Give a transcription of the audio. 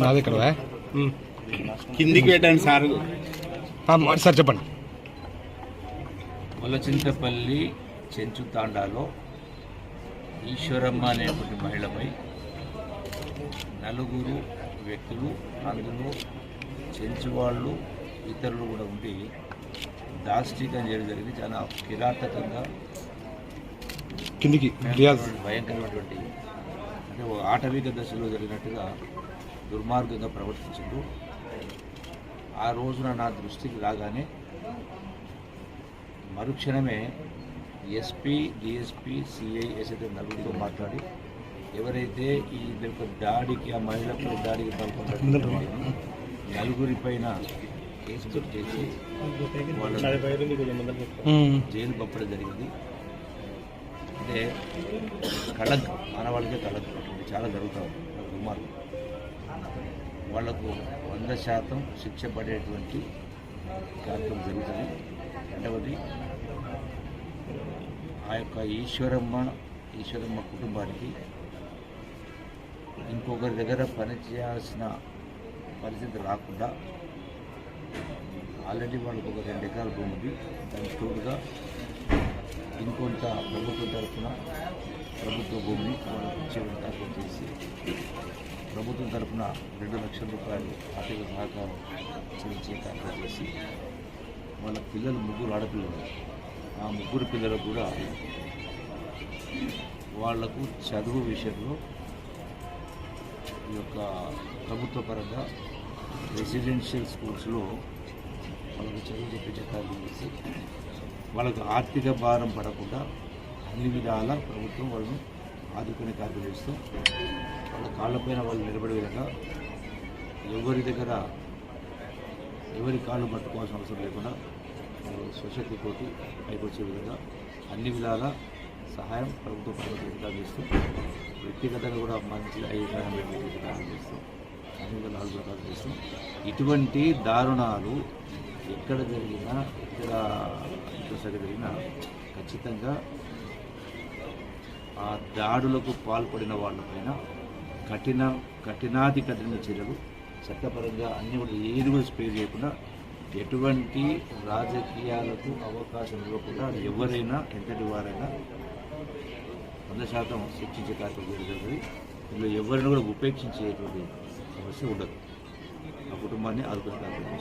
నాది ఇక్కడ కిందికి పెట్టండి సార్. సార్ చెప్పండి. ములచింతపల్లి చెంచు తాండాలో ఈశ్వరమ్మ అనేటువంటి మహిళపై నలుగురు వ్యక్తులు అందులో చెంచు వాళ్ళు ఇతరులు కూడా ఉండి దాష్టికం చేయడం జరిగింది. చాలా కిరాతకంగా కిందికి భయంకరమైనటువంటి అంటే ఒక ఆటవిక దశలో జరిగినట్టుగా దుర్మార్గంగా ప్రవర్తించారు ఆ రోజున నా దృష్టికి రాగానే మరుక్షణమే ఎస్పీ డిఎస్పీ సిఐ ఎస్ఐ నలుగురితో మాట్లాడి ఎవరైతే ఈ యొక్క దాడికి ఆ మహిళపై దాడికి నలుగురి పైన కేసు చేసి జైలు పంపడం జరిగింది. అంటే కళంక్ మానవాళ్ళకే కళంక్ చాలా జరుగుతూ ఉంది దుమ్మార్లు వాళ్ళకు వంద శాతం శిక్ష పడేటువంటి కార్యక్రమం జరుగుతుంది. రెండవది ఆ యొక్క ఈశ్వరమ్మ ఈశ్వరమ్మ కుటుంబానికి ఇంకొకరి దగ్గర పనిచేయాల్సిన పరిస్థితి రాకుండా ఆల్రెడీ వాళ్ళకు ఒక రెండు ఎకరాల భూమి ఉంది. దానికి తోడుగా ఇంకొంత ప్రభుత్వం తరఫున ప్రభుత్వ భూమిని వాళ్ళకి ఇచ్చే చేసి ప్రభుత్వం తరఫున రెండు లక్షల రూపాయలు ఆర్థిక సహకారం చేయించే కార్యక్రమం చేసి వాళ్ళ పిల్లలు ముగ్గురు ఆడపిల్లలు. ఆ ముగ్గురు పిల్లలకు కూడా వాళ్ళకు చదువు విషయంలో ఈ యొక్క ప్రభుత్వ పరంగా రెసిడెన్షియల్ స్కూల్స్లో వాళ్ళకు చదువు చెప్పించే కార్యక్రమం చేసి వాళ్ళకు ఆర్థిక భారం పడకుండా అన్ని విధాలా ప్రభుత్వం వాళ్ళను ఆదుకునే కార్యక్రమం చేస్తూ వాళ్ళ కాళ్ళపైన వాళ్ళు నిలబడే విధంగా ఎవరి దగ్గర ఎవరి కాళ్ళు పట్టుకోవాల్సిన అవసరం లేకుండా సొసైటీ స్వశక్తితోటి పైకి వచ్చే విధంగా అన్ని విధాల సహాయం ప్రభుత్వ ప్రభుత్వం చేస్తూ వ్యక్తిగతంగా కూడా మంచి అభిప్రాయం వ్యక్తీకరించే చేస్తూ అన్ని నాలుగు ఆలోచన చేస్తూ ఇటువంటి దారుణాలు ఎక్కడ జరిగినా ఇక్కడ ఇంకోసారి జరిగినా ఖచ్చితంగా ఆ దాడులకు పాల్పడిన వాళ్ళపైన కఠిన కఠినాది కఠిన చర్యలు చట్టపరంగా అన్ని కూడా ఏది కూడా స్పేర్ చేయకుండా ఎటువంటి రాజకీయాలకు అవకాశం ఇవ్వకుండా ఎవరైనా ఎంతటి వారైనా వంద శాతం శిక్షించే కార్యక్రమం జరుగుతుంది. ఇందులో ఎవరిని కూడా ఉపేక్షించేటువంటి సమస్య ఉండదు. ఆ కుటుంబాన్ని ఆదుకునే కార్యక్రమం.